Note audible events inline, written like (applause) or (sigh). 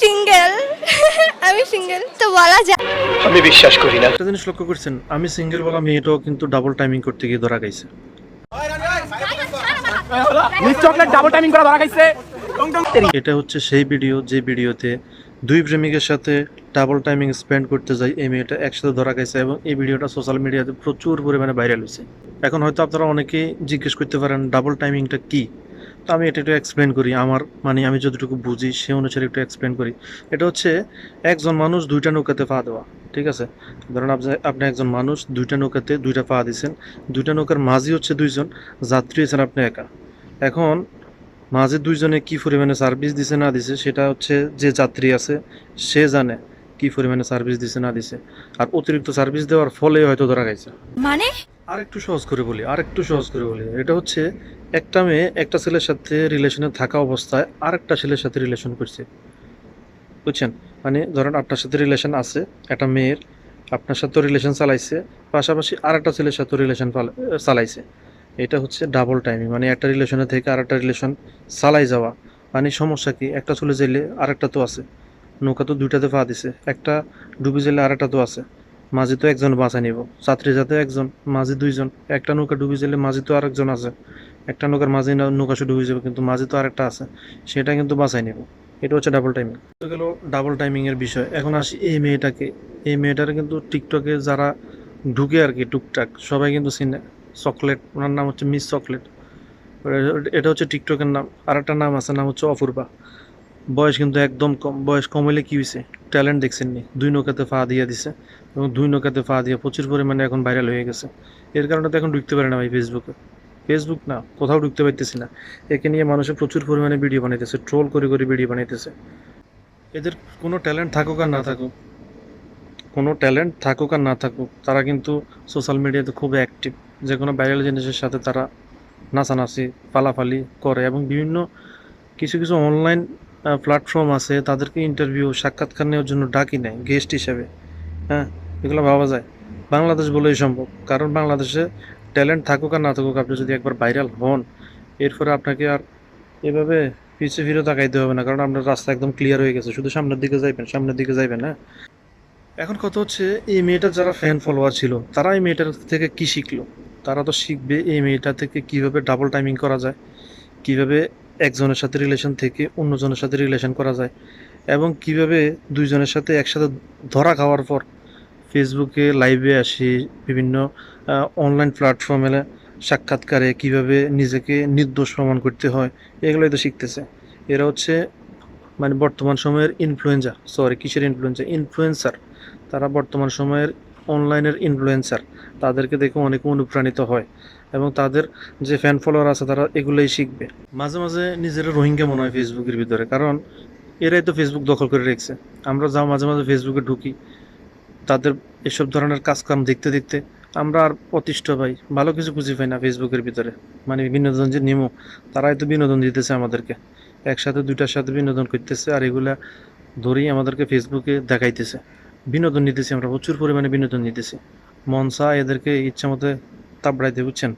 Single (laughs) আমি single তো বলা যায়। আমি বিশ্বাস করি না। একটা জিনিস লক্ষ্য করছেন আমি সিঙ্গেল বলা মেয়েটাও কিন্তু ডাবল টাইমিং করতে গিয়ে ধরা গাইছে চকলেট ডাবল টাইমিং করা ধরা খাইছে। এটা হচ্ছে সেই ভিডিও যে ভিডিওতে দুই প্রেমিকের সাথে ডাবল টাইমিং স্পেন্ড করতে যাই এই মেয়েটা একসাথে ধরা গেছে এবং এই ভিডিওটা সোশ্যাল মিডিয়াতে প্রচুর পরিমাণে ভাইরাল হয়েছে এখন হয়তো আপনারা অনেকেই জিজ্ঞেস করতে পারেন ডাবল টাইমিংটা কি? আমি এটা একটু এক্সপ্লেন করি। আমার মানে আমি যতটুকু বুঝি সে অনুসারে একটু এক্সপ্লেন করি। এটা হচ্ছে একজন মানুষ দুইটা নৌকাতে পা দেওয়া ঠিক আছে? ধরুন আপনি একজন মানুষ দুইটা নৌকাতে দুইটা পা দিয়েছেন দুইটা নৌকার মাঝি হচ্ছে দুইজন যাত্রী হচ্ছেন আপনি একা। এখন মাঝে দুইজনে কি পরিমাণে সার্ভিস দিছে না দিছে সেটা হচ্ছে যে যাত্রী আছে সে জানে কি পরিমাণে সার্ভিস দিছে না দিছে। আর অতিরিক্ত সার্ভিস দেওয়ার ফলে হয়তো ধরা গেছে মানে? আর একটু সহজ করে বলি আর একটু সহজ করে বলি। এটা হচ্ছে একটা মেয়ে, একটা ছেলের সাথে রিলেশনে থাকা অবস্থায় আরেকটা ছেলের সাথে রিলেশন করছে। বুঝছেন? মানে ধরেন আপনার সাথে রিলেশন আছে, একটা মেয়ের, আপনার সাথে রিলেশন চালাইছে, পাশাপাশি আরেকটা ছেলের সাথে রিলেশন চালাইছে। এটা হচ্ছে ডাবল টাইমিং মানে একটা রিলেশনে থেকে আরেকটা রিলেশন চালাই যাওয়া। মানে সমস্যা কি? একটা চলে যাইলে আরেকটা তো আছে। নৌকা তো দুইটাতে পা দিছে, একটা ডুবে গেলে আরেকটা তো আছে। মাঝে তো একজন বাঁচা নিব, ছাত্রী যাতে একজন, মাঝে দুইজন, একটা নৌকা ডুবে গেলে মাঝে তো আরেকজন আছে। একটা নৌকার মাঝে না নৌকা শুধু ডুবে যাবে, কিন্তু মাঝে তো আরেকটা আছে। সেটা কিন্তু বাঁচাই নিব। এটা হচ্ছে ডাবল টাইমিং গেল ডাবল টাইমিংয়ের বিষয়। এখন আসি এই মেয়েটাকে। এই মেয়েটার কিন্তু টিকটকে যারা ঢুকে আর কি, টুকটাক, সবাই কিন্তু চিনে। চকলেট, ওনার নাম হচ্ছে মিস চকলেট। এটা হচ্ছে টিকটকের নাম। আর একটা নাম আছে, নাম হচ্ছে অপূর্বা। বয়স কিন্তু একদম কম। বয়স কম হলে কি হয়েছে ট্যালেন্ট দেখছেননি। দুই নৌকাতে ফা দিয়ে দিছে এবং দুই নৌকাতে ফা দিয়ে প্রচুর পরিমাণে এখন ভাইরাল হয়ে গেছে। এর কারণে তো এখন ঢুকতে পারে না ভাই ফেসবুকে ফেসবুক না, কোথাও ঢুকতে পারতেছি না। একে নিয়ে মানুষের প্রচুর পরিমাণে ভিডিও বানাইতেছে ট্রোল করে করে ভিডিও বানাইতেছে। এদের কোনো ট্যালেন্ট থাকুক আর না থাকুক, কোনো ট্যালেন্ট থাকুক আর না থাকুক, তারা কিন্তু সোশ্যাল মিডিয়াতে খুব অ্যাক্টিভ যে কোনো ভাইরাল জিনিসের সাথে তারা নাচানাচি, ফালাফালি করে এবং বিভিন্ন কিছু কিছু অনলাইন প্ল্যাটফর্ম আছে, তাদেরকে ইন্টারভিউ সাক্ষাৎকার নেওয়ার জন্য ডাকি নেয় গেস্ট হিসেবে। হ্যাঁ এগুলো ভাবা যায়। বাংলাদেশ বলেই সম্ভব, কারণ বাংলাদেশে ট্যালেন্ট থাকুক আর না থাকুক, আপনি যদি একবার ভাইরাল হন, এরপরে আপনাকে আর এভাবে পিছিয়ে ফিরে তাকাইতে হবে না, কারণ আপনার রাস্তা একদম ক্লিয়ার হয়ে গেছে। শুধু সামনের দিকে যাইবেন, সামনের দিকে যাইবেন হ্যাঁ? এখন কথা হচ্ছে, এই মেয়েটার যারা ফ্যান ফলোয়ার ছিল, তারা এই মেয়েটার থেকে কি শিখলো? তারা তো শিখবে এই মেয়েটা থেকে কীভাবে ডাবল টাইমিং করা যায়, কীভাবে একজনের সাথে রিলেশন থেকে অন্যজনের সাথে রিলেশন করা যায়, এবং কীভাবে দুইজনের সাথে একসাথে ধরা খাওয়ার পর ফেসবুকে লাইভে আসি, বিভিন্ন অনলাইন প্ল্যাটফর্মে সাক্ষাৎকারে কীভাবে নিজেকে নির্দোষ প্রমাণ করতে হয়, এগুলোই তো শিখতেছে। এরা হচ্ছে মানে বর্তমান সময়ের ইনফ্লুয়েঞ্জার সরি কিসের ইনফ্লুয়েঞ্জার ইনফ্লুয়েন্সার তারা বর্তমান সময়ের অনলাইনের ইনফ্লুয়েন্সার তাদেরকে দেখে অনেক অনুপ্রাণিত হয় এবং তাদের যে ফ্যান ফলোয়ার আছে তারা এগুলোই শিখবে। মাঝে মাঝে নিজেরা রোহিঙ্গা মনে হয় ফেসবুকের ভিতরে, কারণ এরাই তো ফেসবুক দখল করে রেখেছে। আমরা যাও মাঝে মাঝে ফেসবুকে ঢুকি তাদের এসব ধরনের কাজকাম দেখতে দেখতে আমরা আর অতিষ্ঠ পাই ভালো কিছু খুঁজে পাই না ফেসবুকের ভিতরে। মানে বিনোদন যে নিমো, তারাই তো বিনোদন দিতেছে আমাদেরকে। একসাথে, দুইটার সাথে বিনোদন করতেছে আর এগুলা ধরেই আমাদেরকে ফেসবুকে দেখাইতেছে। বিনোদন নিতেছি আমরা, প্রচুর পরিমাণে বিনোদন নিতেছি। মনসা এদেরকে ইচ্ছা মতো তাবড়াইতে, বুঝছেন?